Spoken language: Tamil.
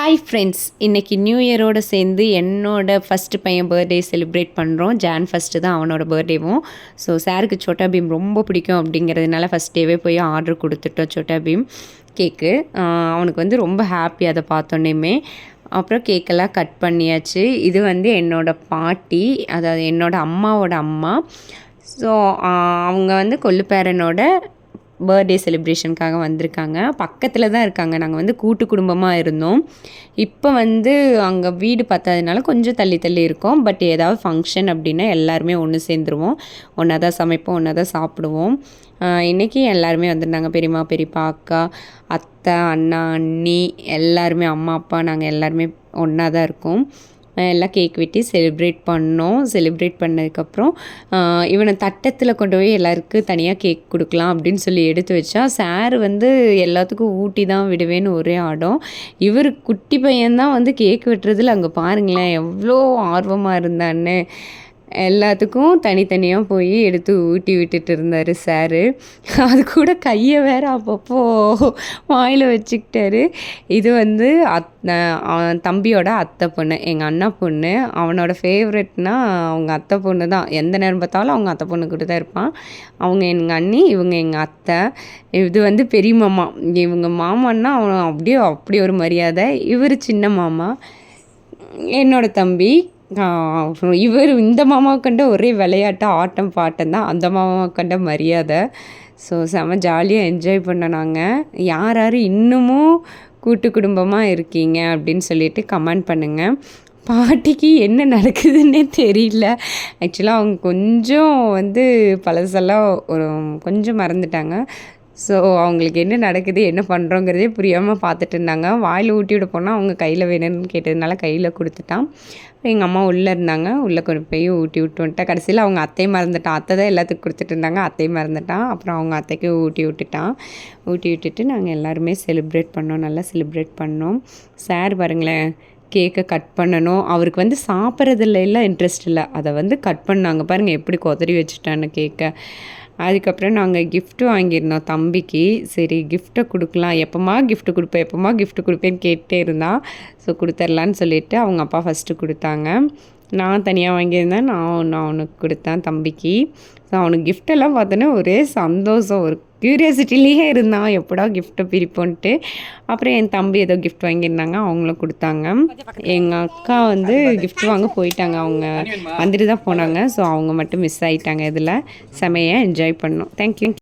ஹாய் ஃப்ரெண்ட்ஸ் இன்றைக்கி நியூ இயரோடு சேர்ந்து என்னோட ஃபஸ்ட்டு பையன் பர்த்டே செலிப்ரேட் பண்ணுறோம் ஜான் ஃபஸ்ட்டு தான் அவனோட பர்த்டேவும் ஸோ சாருக்கு சோட்டா பீம் ரொம்ப பிடிக்கும் அப்படிங்கிறதுனால ஃபஸ்ட் டேவே போய் ஆர்டர் கொடுத்துட்டோம் சோட்டா பீம். கேக்கு அவனுக்கு வந்து ரொம்ப ஹாப்பி அதை பார்த்தோன்னே அப்புறம் கேக்கெல்லாம் கட் பண்ணியாச்சு. இது வந்து என்னோடய பாட்டி அதாவது என்னோடய அம்மாவோட அம்மா. ஸோ அவங்க வந்து கொல்லுப்பேரனோட பர்த்டே செலிப்ரேஷனுக்காக வந்திருக்காங்க. பக்கத்தில் தான் இருக்காங்க. நாங்கள் வந்து கூட்டு குடும்பமாக இருந்தோம். இப்போ வந்து அங்கே வீடு பார்த்ததுனால கொஞ்சம் தள்ளி தள்ளி இருக்கோம். பட் ஏதாவது ஃபங்க்ஷன் அப்படின்னா எல்லாருமே ஒன்று சேர்ந்துருவோம். ஒன்றா தான் சமைப்போம் ஒன்றா தான் சாப்பிடுவோம். இன்றைக்கி எல்லாருமே வந்திருந்தாங்க. பெரியம்மா பெரியப்பா அக்கா அத்தை அண்ணா அண்ணி எல்லாருமே அம்மா அப்பா நாங்கள் எல்லாருமே ஒன்றா தான் இருக்கோம். எல்லாம் கேக் வெட்டி செலிப்ரேட் பண்ணோம். செலிப்ரேட் பண்ணதுக்கப்புறம் இவனை தட்டத்தில் கொண்டு போய் எல்லாருக்கும் தனியாக கேக் கொடுக்கலாம் அப்படின்னு சொல்லி எடுத்து வச்சா சார் வந்து எல்லாத்துக்கும் ஊட்டி தான் விடுவேன்னு ஒரே ஆடம். இவர் குட்டி பையன்தான் வந்து கேக் வெட்டுறதுல அங்கே பாருங்களேன் எவ்வளோ ஆர்வமாக இருந்தான்னு. எல்லாத்துக்கும் தனித்தனியாக போய் எடுத்து ஊட்டி விட்டுட்டு இருந்தார் சாரு. அது கூட கையை வேற அப்பப்போ வாயில் வச்சுக்கிட்டாரு. இது வந்து அத் தம்பியோட அத்தை பொண்ணு. எங்கள் அண்ணா பொண்ணு. அவனோட ஃபேவரெட்னா அவங்க அத்தை பொண்ணு தான். எந்த நேரம் பார்த்தாலும் அவங்க அத்தை பொண்ணு கூட தான் இருப்பான். அவங்க எங்கள் அண்ணி இவங்க எங்கள் அத்தை. இது வந்து பெரிய மாமா. இவங்க மாமான்னா அவன் அப்படியே அப்படி ஒரு மரியாதை. இவர் சின்ன மாமா. என்னோடய தம்பி இவர் இந்த மாமாவை கண்ட ஒரே விளையாட்டு ஆட்டம் பாட்டம் தான். அந்த மாமாவை கண்ட மரியாதை. ஸோ செம ஜாலியாக என்ஜாய் பண்ண நாங்கள் யார் யார் இன்னமும் கூட்டு குடும்பமாக இருக்கீங்க அப்படின்னு சொல்லிட்டு கமெண்ட் பண்ணுங்கள் பாட்டிக்கு என்ன நடக்குதுன்னே தெரியல. ஆக்சுவலாக அவங்க கொஞ்சம் வந்து பழசெல்லாம் ஒரு கொஞ்சம் மறந்துட்டாங்க. ஸோ அவங்களுக்கு என்ன நடக்குது என்ன பண்ணுறோங்கிறதே புரியாமல் பார்த்துட்டு இருந்தாங்க. வாயில் ஊட்டி விட போனால் அவங்க கையில் வேணும்னு கேட்டதுனால கையில் கொடுத்துட்டான். எங்கள் அம்மா உள்ளே இருந்தாங்க. உள்ளே கொண்டு போய் ஊட்டி விட்டு வந்துட்டா. கடைசியில் அவங்க அத்தை மறந்துட்டான். அத்தை தான் எல்லாத்துக்கும் கொடுத்துட்டு இருந்தாங்க. அத்தை மறந்துட்டான். அப்புறம் அவங்க அத்தைக்கு ஊட்டி விட்டுட்டான். ஊட்டி விட்டுட்டு நாங்கள் எல்லாருமே செலிப்ரேட் பண்ணோம். நல்லா செலிப்ரேட் பண்ணோம். சார் பாருங்களேன். கேக்கை கட் பண்ணணும். அவருக்கு வந்து சாப்பிட்றதுல எல்லாம் இன்ட்ரெஸ்ட் இல்லை. அதை வந்து கட் பண்ணாங்க. பாருங்கள் எப்படி கொதறி வச்சுட்டான்னு கேக்கை அதுக்கப்புறம் நாங்கள் கிஃப்ட்டு வாங்கியிருந்தோம் தம்பிக்கு. சரி கிஃப்ட்டை கொடுக்கலாம். எப்போமா கிஃப்ட்டு கொடுப்பேன் எப்போமா கிஃப்ட்டு கொடுப்பேன்னு கேட்டே இருந்தான் ஸோ கொடுத்துர்லான்னு சொல்லிவிட்டு அவங்க அப்பா ஃபஸ்ட்டு கொடுத்தாங்க. நான் தனியாக வாங்கியிருந்தேன். நான் நான் அவனுக்கு கொடுத்தேன் தம்பிக்கு. ஸோ அவனுக்கு கிஃப்டெல்லாம் பார்த்தோன்னே ஒரே சந்தோஷம். ஒரு க்யூரியாசிட்டிலேயே இருந்தான் எப்படா கிஃப்ட்டை பிரிப்போன்ட்டு. அப்புறம் என் தம்பி ஏதோ கிஃப்ட் வாங்கியிருந்தாங்க அவங்களும் கொடுத்தாங்க. எங்கள் அக்கா வந்து கிஃப்ட் வாங்க போயிட்டாங்க அவங்க வந்துட்டு தான் போனாங்க. ஸோ அவங்க மட்டும் மிஸ் ஆகிட்டாங்க இதில். செமையாக என்ஜாய் பண்ணோம். தேங்க்யூ